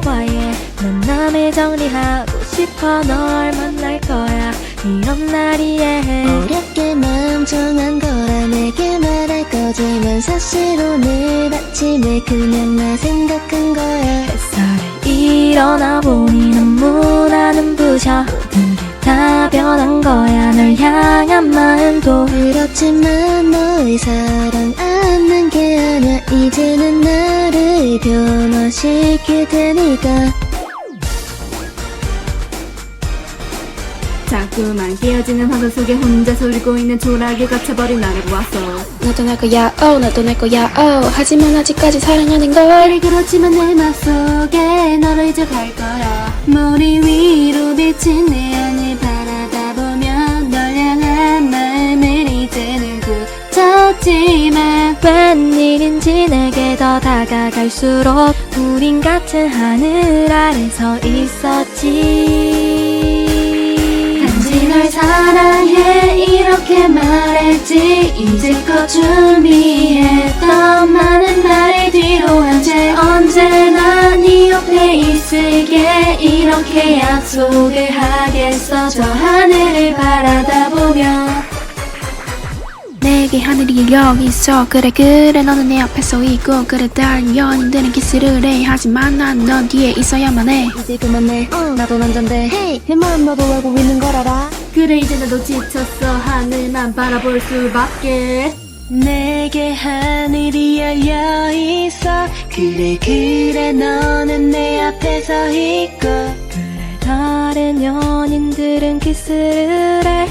너와의 만남을 정리하고 싶어 널 만날 거야. 이런 날이에 어렵게 마음 정한 거라 내게 말할 거지만 사실 오늘 아침에 그냥 나 생각한 거야. 햇살에 일어나 보니 너무나 눈부셔 모든 게 다 변한 거야. 널 향한 마음도 그렇지만 널 사랑 이제는 나를 변화시킬 테니까. 자꾸만 깨어지는 화분 속에 혼자 울고 있는 초라하게 갇혀버린 나를 보았어 나도 날 거야 어 나도 날 거야 어 하지만 아직까지 사랑하는 걸. 그래 그렇지만 내 맘속에 너를 이제 갈 거야. 머리 위로 비친 내 안을 바 굳혔지만 웬일인지 내게 더 다가갈수록 우린 같은 하늘 아래 서 있었지. 단지 널 사랑해 이렇게 말했지. 이제껏 준비했던 많은 날을 뒤로 한 채 언제나 네 옆에 있을게. 이렇게 약속을 하겠어. 저 하늘을 바라다 보면 내게 하늘이 여기 있어. 그래 그래 너는 내 앞에 서 있고 그래 다른 연인들은 키스를 해. 하지만 난 넌 뒤에 있어야만 해. 이제 그만해. 응 나도 남잔데. 헤이! 내 마음 너도 알고 있는 걸 알아. 그래 이제 나도 지쳤어. 하늘만 바라볼 수밖에. 내게 하늘이 열려 있어. 그래 그래 너는 내 앞에 서 있고. 다른 연인들은 키스를 해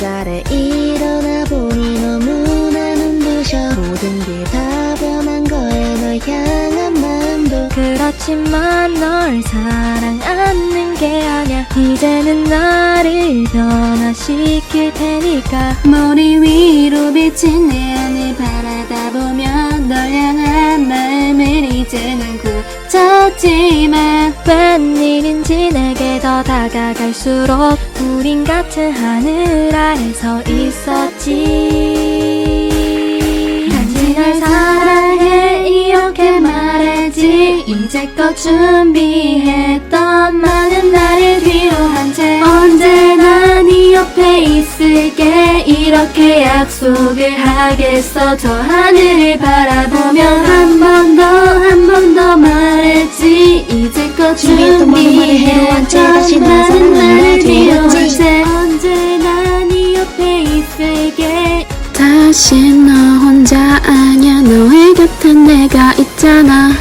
쌀에 일어나 보니 너무나 눈부셔. 모든 게 다 변한 거야. 널 향한 마음도. 그렇지만 널 사랑 않는 게 아니야. 이제는 나를 변화시킬 테니까. 머리 위로 비친 내 안을 바라다 보면 널 향한 이제는 굳혔지만 웬일인지 내게 더 다가갈수록 우린 같은 하늘 아래 서 있었지. 널 사랑해 이렇게 말했지. 이제껏 준비했던 많은 날을 뒤로 한 채 언제나 네 옆에 있을게. 이렇게 약속을 하겠어. 저 하늘을 바라 다시 한 뒤로했지. 채 언제나 네 옆에 있을게 다시 너 혼자 아니야 너의 곁에 내가 있잖아